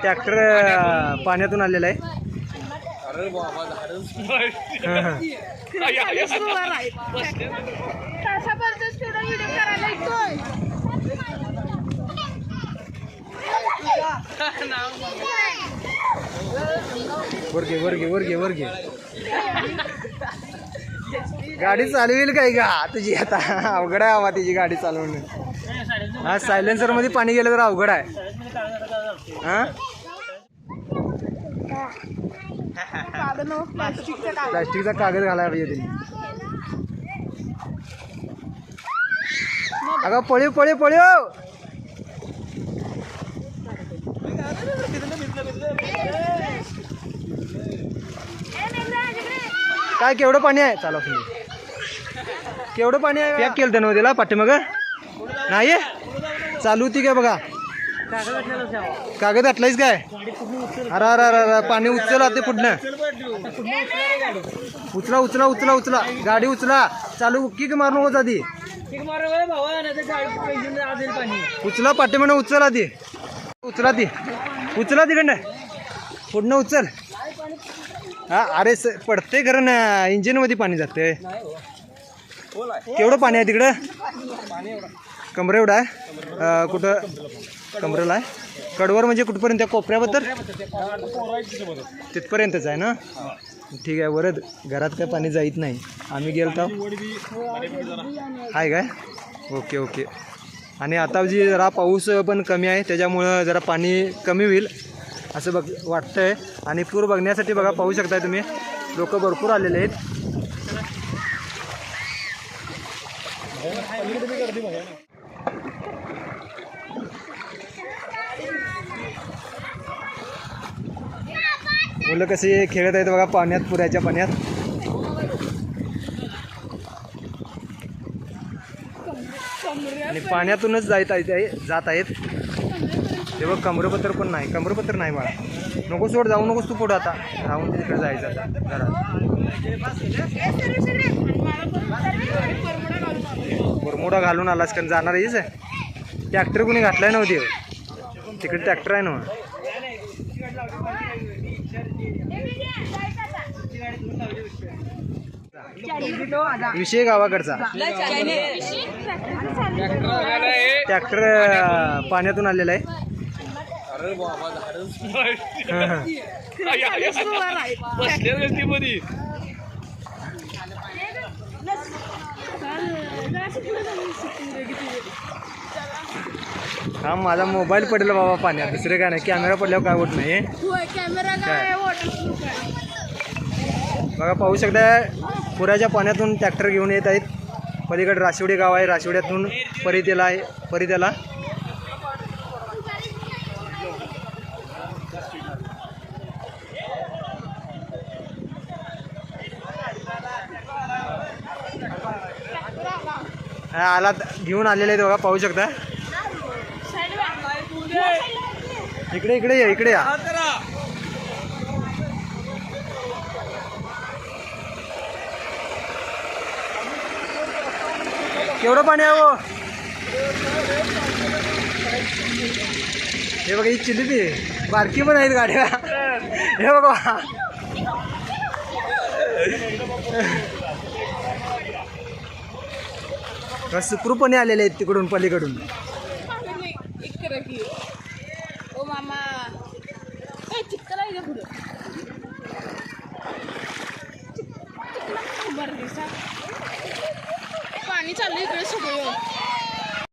Tractor पाण्यातून आलेला आहे. वर घे वर घे वर घे वर घे गाडी चालवेल काय का तुझी आता अवघड आहे आवा तिची गाडी चालवणं. हा सायलेन्सरमध्ये पाणी गेलं तर अवघड आहे. हा? प्लास्टिकचं कागद घालायला पाहिजे त्यांनी अगं पळीव पळीव पळीव! काय केवढं पाणी आहे? चालू केवढं पाणी आहे? पॅक केलं त्यानं त्याला पाठीमाग? नाही चालू होती काय बघा? कागद घातलायस काय? अरे अरे अरे अरे पाणी उचल ते पुढनं. उचला उचला उचला उचला. गाडी उचला. चालू किक मारू नको आधी. उचला पाठीमानं उचल आधी. उचला ती. उचला तिकडनं. पुढनं उचल. हा अरे स पडते खरं ना. इंजिनमध्ये पाणी जाते केवढं पाणी आहे तिकडं? कमरे एवढं आहे. कुठं? कमरेला आहे. कडवर म्हणजे कुठपर्यंत? कोपऱ्याबद्दल? तिथपर्यंतच आहे ना? ठीक आहे वरद. घरात काय पाणी जाईत नाही. आम्ही गेलो आहे काय? Okay okay. आणि आता जी जरा पाऊस पण कमी आहे त्याच्यामुळं जरा पाणी कमी होईल असं बघ वाटतं आहे आणि पूर बघण्यासाठी बघा पाहू शकताय तुम्ही. लोक भरपूर आलेले आहेत. मुलं कसे खेळत आहेत बघा पाण्यात पुऱ्याच्या पाण्यात. आणि पाण्यातूनच जायत आहे- जात आहेत. तेव्हा कमरपत्र पण नाही कमरपत्र नाही बाळा. नको सोड जाऊ नकोस तू पुढं आता. राहून तिकडे जायचं आता जरा घालून आलास कारण जाणार आहेस? ट्रॅक्टर कुणी घातलाय नव्हते? तिकडे ट्रॅक्टर आहे ना. विषय गावाकडचा. ट्रॅक्टर पाण्यातून आलेला आहे. हा, माझा मोबाईल पडला बाबा पाण्यात. दुसरे काय नाही कॅमेरा पडल्यावर काय होत नाही. कॅमेरा काय? बघा पाहू शकता पुराच्या पाण्यातून ट्रॅक्टर घेऊन येत आहेत. पलीकडे राशिवडे गाव आहे राशिवड्यातून परितेला आहे परितेला आला घेऊन आलेले आहेत बघा पाहू शकता. इकडे इकडे या इकडे या. केवढं पाणी आहे हो? हे बघा ही ती बारकी पण आहेत गाड्या. हे बघा. सुखरूपणे आलेले आहेत तिकडून पलीकडून. ओ मामा. ए चिक्कल आहे का पुढं बरं दिसा